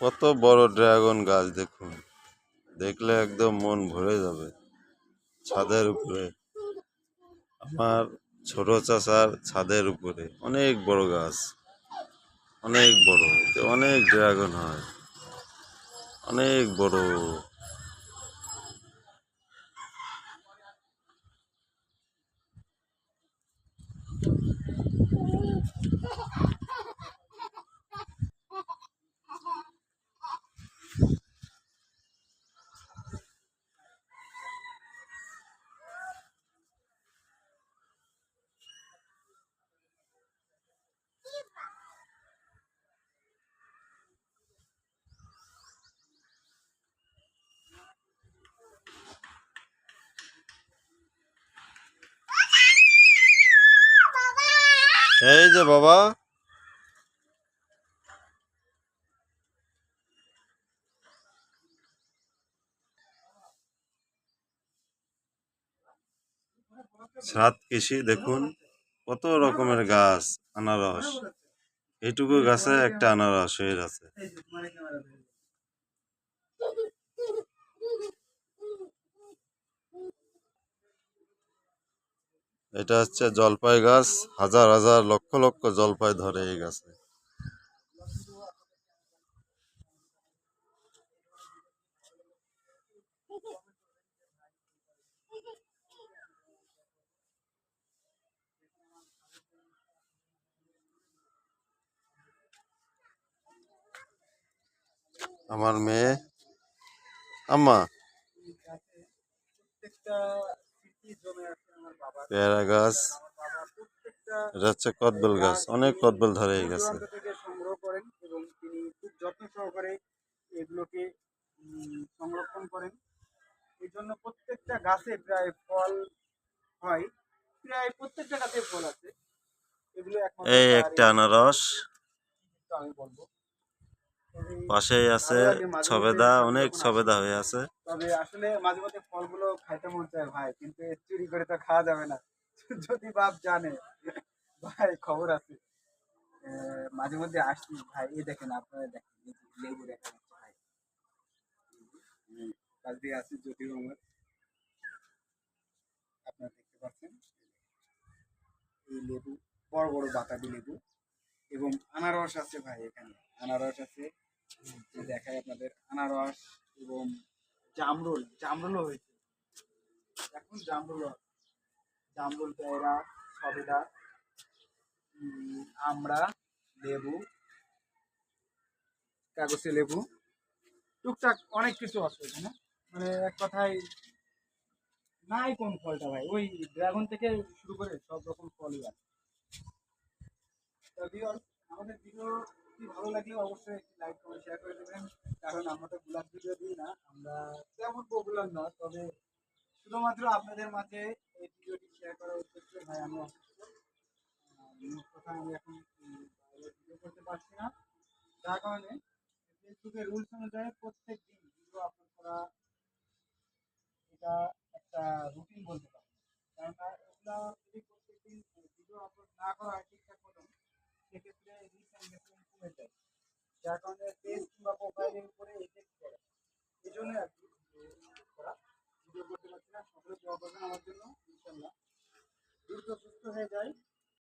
কত বড় ড্রাগন গাছ দেখুন। দেখলে একদম মন ভরে যাবে। ছাদের উপরে। আমার ছোট চাষার ছাদের উপরে। অনেক বড় গাছ। অনেক বড়। অনেক ড্রাগন হয়। অনেক বড়। এই যে বাবা। ছাদ কৃষি, দেখুন, কত রকমের গাছ, আনারস। এইটুকু গাছে একটা আনারস হয়ে আছে। এটা হচ্ছে জলপাই গাছ। হাজার হাজার লক্ষ লক্ষ জলপাই ধরে এই গাছে। আমার মেয়ে। আম্মা। পেয়ারা গাছ এটা হচ্ছে কদবেল গাছ অনেক কদবেল ধরে এই গাছে। থেকে সংগ্রহ করেন এবং তিনি খুব যত্ন সহকারে এগুলোকে সংরক্ষণ করেন। এই জন্য প্রত্যেকটা গাছে প্রায় ফল হয়। প্রায় প্রত্যেকটা গাছে ফল আছে। এগুলো এই একটা আনারস। আমি বলব। পাশেই আছে ছবেদা অনেক ছবেদা হয়ে আছে। তবে আসলে মাঝে মধ্যে ফলগুলো খাইতে মন চায় ভাই কিন্তু চুরি করে তো খাওয়া যাবে না। যদি বাপ জানে ভাই খবর আছে। মাঝে মধ্যে আসছি ভাই এই দেখেন আপনারা দেখেন লেবু দেখা যাচ্ছে ভাই। কাল দিয়ে আসছি যদিও আমার। আপনারা দেখতে পাচ্ছেন? এই লেবু বড় বড় বাতাবি লেবু। এবং আনারস আছে ভাই এখানে আনারস আছে। যে দেখায় আপনাদের আনারস এবং জামরুল, জামরুলও হয়েছে। এখন জামরুল জামরুল, পেয়ারা, সবেদা আমড়া লেবু, কাগজে লেবু, টুকটাক অনেক কিছু আছে এখানে। মানে এক কথায় নাই কোন ফলটা ভাই, ওই ড্রাগন থেকে শুরু করে সব রকম ফলই আছে। আমাদের ভিডিও ভালো লাগলে অবশ্যই লাইক কমেন্ট শেয়ার করে দেবেন। কারণ আমরা তো ব্লগ ভিডিও দিই না, আমরা তেমন পপুলার না তবে শুধুমাত্র আপনাদের মাঝে এই ভিডিওটি শেয়ার করার উদ্দেশ্যে ভাই, আমি কথা আমি এখন ভিডিও করতে পারছি না। যার কারণে ফেসবুকের রুলস অনুযায়ী প্রত্যেক দিন ভিডিও আপলোড করা, এটা একটা রুটিন বলতে পারি কেননা এগুলা যদি প্রত্যেক দিন ভিডিও আপলোড না করা হয় ঠিকঠাক যার কারণে পেজ কিংবা প্রোফাইলের উপরে এফেক্ট পড়ে এই জন্য আর কি করা ভিডিও করতে পারছি না, সকলে দোয়া করবেন আমার জন্য ইনশাল্লাহ দ্রুত সুস্থ হয়ে যায়।